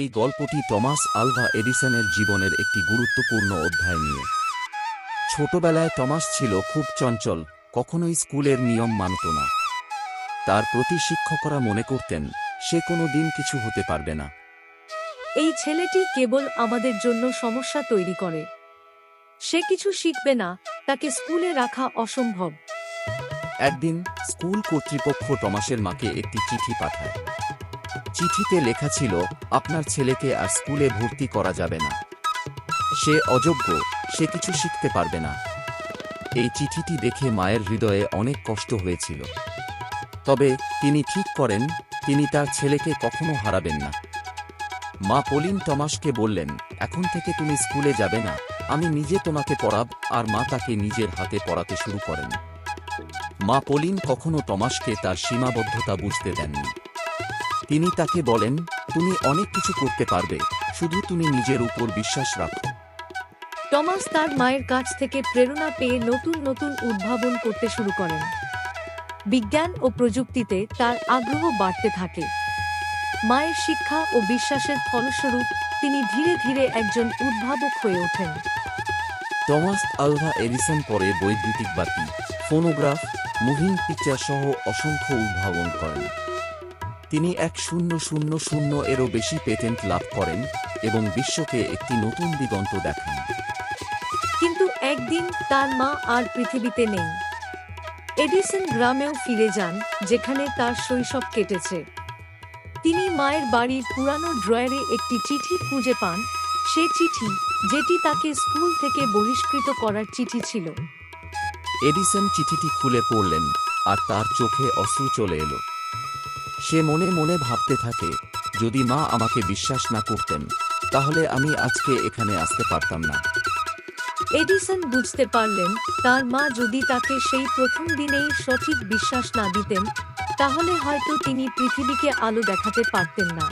এই গল্পটি Thomas Alva এডিসনের জীবনের একটি গুরুত্বপূর্ণ অধ্যায় নিয়ে। ছোটবেলায় টমাস ছিল খুব চঞ্চল কখনোই স্কুলের নিয়ম মানত না। তার প্রতি শিক্ষকরা মনে করতেন সে কোনো দিন কিছু হতে পারবে না। এই ছেলেটি কেবল আমাদের জন্য সমস্যা তৈরি করে। সে কিছু শিখবে না তাকে স্কুলে রাখা অসম্ভব। একদিন স্কুল কর্তৃপক্ষ টমাসের মাকে একটি চিঠি পাঠায়। চিঠিতে লেখা ছিল, আপনার ছেলেকে আর স্কুলে ভর্তি করা যাবে না। সে অযোগ্য, সে কিছু শিখতে পারবে না। এই চিঠিটি দেখে মায়ের হৃদয়ে অনেক কষ্ট হয়েছিল। তবে তিনি ঠিক করেন, তিনি তার ছেলেকে কখনো হারাবেন না। মা পলিন টমাসকে বললেন, এখন থেকে তুমি স্কুলে যাবে না, আমি নিজে তোমাকে পড়াব। আর মা তাকে নিজের হাতে পড়াতে শুরু করেন। মা পলিন কখনো টমাসকে তার সীমাবদ্ধতা বুঝতে দেননি। তিনি তাকে বলেন তুমি অনেক কিছু করতে পারবে শুধু তুমি নিজের উপর বিশ্বাস রাখো। টমাস তার মায়ের কাছ থেকে প্রেরণা পেয়ে নতুন নতুন উদ্ভাবন করতে শুরু করেন। বিজ্ঞান ও প্রযুক্তিতে তার আগ্রহ বাড়তে থাকে। মায়ের শিক্ষা ও বিশ্বাসের ফলস্বরূপ তিনি ধীরে ধীরে একজন উদ্ভাবক হয়ে ওঠেন। টমাস আলভা এডিসন পরে বৈদ্যুতিক বাতি ফোনোগ্রাফ মুভিং পিকচার সহ অসংখ্য উদ্ভাবন করেন। তিনি এক শূন্য শূন্য শূন্য এরও বেশি পেটেন্ট লাভ করেন এবং বিশ্বকে একটি নতুন দিগন্ত দেখান। কিন্তু একদিন তার মা আর পৃথিবীতে নেই। এডিসন গ্রামেও ফিরে যান যেখানে তার শৈশব কেটেছে। তিনি মায়ের বাড়ির পুরানো ড্রয়ারে একটি চিঠি খুঁজে পান সে চিঠি যেটি তাকে স্কুল থেকে বহিষ্কৃত করার চিঠি ছিল। এডিসন চিঠিটি খুলে পড়লেন আর তার চোখে অশ্রু চলে এলো। সে মনে মনে ভাবতে থাকে যদি মা আমাকে বিশ্বাস না করতেন তাহলে আমি আজকে এখানে আসতে পারতাম না। এডিসন বুঝতে পারলেন তার মা যদি তাকে সেই প্রথম দিনেই সঠিক বিশ্বাস না দিতেন তাহলে হয়তো তিনি পৃথিবীকে আলো দেখাতে পারতেন না।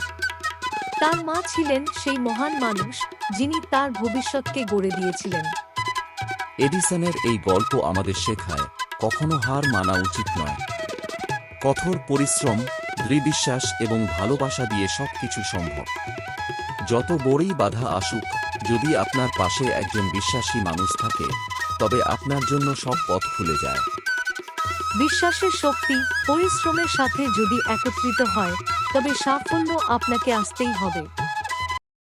তার মা ছিলেন সেই মহান মানুষ যিনি তার ভবিষ্যৎকে গড়ে দিয়েছিলেন। এডিসনের এই গল্প আমাদের শেখায় কখনো হার মানা উচিত নয়। কঠোর পরিশ্রম দৃঢ়বিশ্বাস এবং ভালোবাসা দিয়ে সব কিছু সম্ভব। যত বড়ই বাধা আসুক, যদি আপনার পাশে একজন বিশ্বাসী মানুষ থাকে, তবে আপনার জন্য সব পথ খুলে যায়। বিশ্বাসের শক্তি, পরিশ্রমের সাথে যদি একত্রিত হয়, তবে সাফল্য আপনাকে আসতেই হবে।